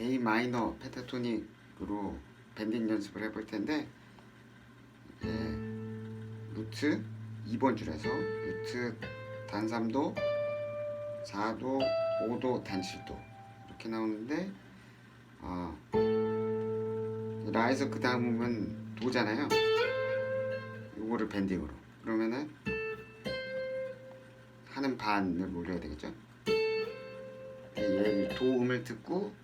A 마이너 펜타토닉으로 밴딩 연습을 해볼 텐데 이제 루트 2번 줄에서 루트 단 3도, 4도, 5도, 단 7도 이렇게 나오는데 아, 라에서 그 다음은 도잖아요. 요거를 밴딩으로 그러면은 하는 반을 올려야 되겠죠? 얘 도음을 듣고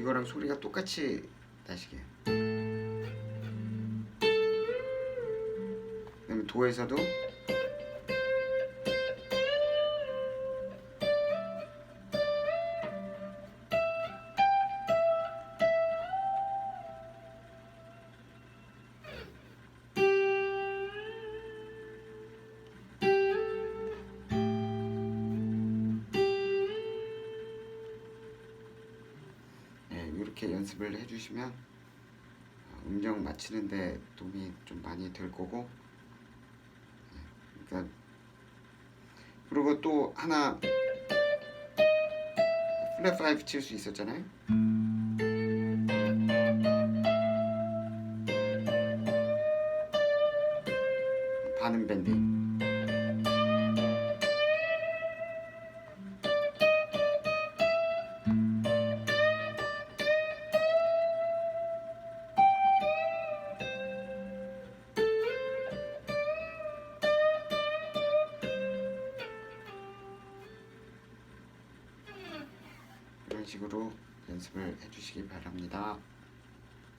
이거랑 소리가 똑같이 나시게. 그다음에 도에서도 이렇게 연습을 해주시면 어, 음정 맞추는데 도움이 좀 많이 될 거고 예, 그러니까 그리고 또 하나 플랫 5칠수 있었잖아요. 반음 밴딩. 식으로 연습을 해주시기 바랍니다.